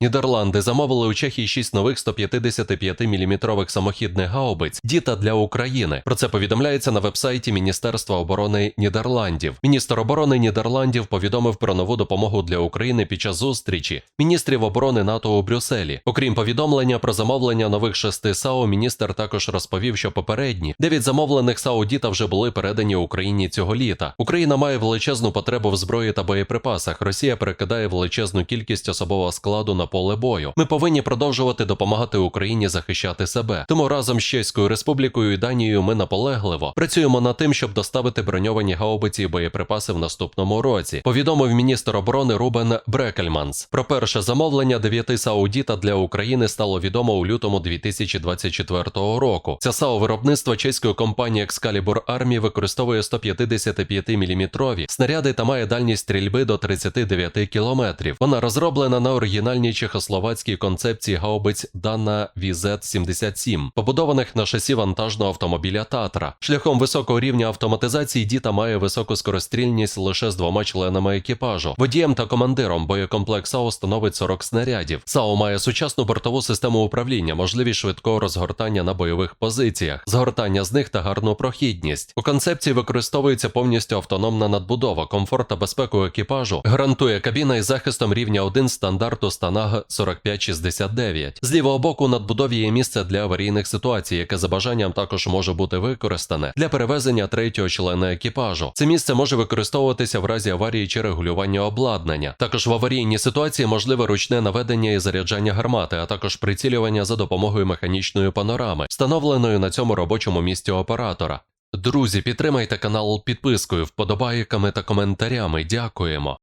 Нідерланди замовили у Чехії 6 нових 155-мм самохідних гаубиць діта для України. Про це повідомляється на вебсайті Міністерства оборони Нідерландів. Міністр оборони Нідерландів повідомив про нову допомогу для України під час зустрічі міністрів оборони НАТО у Брюсселі. Окрім повідомлення про замовлення нових шести САУ, міністр також розповів, що попередні дев'ять замовлених САУ діта вже були передані Україні цього літа. Україна має величезну потребу в зброї та боєприпасах. Росія перекидає величезну кількість особового складу на поле бою. Ми повинні продовжувати допомагати Україні захищати себе. Тому разом з Чеською Республікою і Данією ми наполегливо працюємо над тим, щоб доставити броньовані гаубиці і боєприпаси в наступному році. Повідомив міністр оборони Рубен Брекельманс. Про перше замовлення дев'яти Саудіта для України стало відомо у лютому 2024 року. Ця САУ виробництва чеської компанії Excalibur Army використовує 155-мм снаряди та має дальність стрільби до 39 кілометрів. Вона розроблена на оригінальній чехословацькій концепції гаубиць Дана VZ-77, побудованих на шасі вантажного автомобіля Татра. Шляхом високого рівня автоматизації Діта має високу скорострільність лише з двома членами екіпажу. Водієм та командиром боєкомплект САУ становить 40 снарядів. САУ має сучасну бортову систему управління, можливість швидкого розгортання на бойових позиціях, згортання з них та гарну прохідність. У концепції використовується повністю автономна надбудова, комфорт та безпеку екіпажу, гарантує кабіна із захистом рівня 1 стандарту Станаг 4569. З лівого боку надбудові є місце для аварійних ситуацій, яке за бажанням також може бути використане для перевезення третього члена екіпажу. Це місце може використовуватися в разі аварії чи регулювання обладнання. Також в аварійній ситуації можливе ручне наведення і заряджання гармати, а також прицілювання за допомогою механічної панорами, встановленої на цьому робочому місці оператора. Друзі, підтримайте канал підпискою, вподобайками та коментарями. Дякуємо.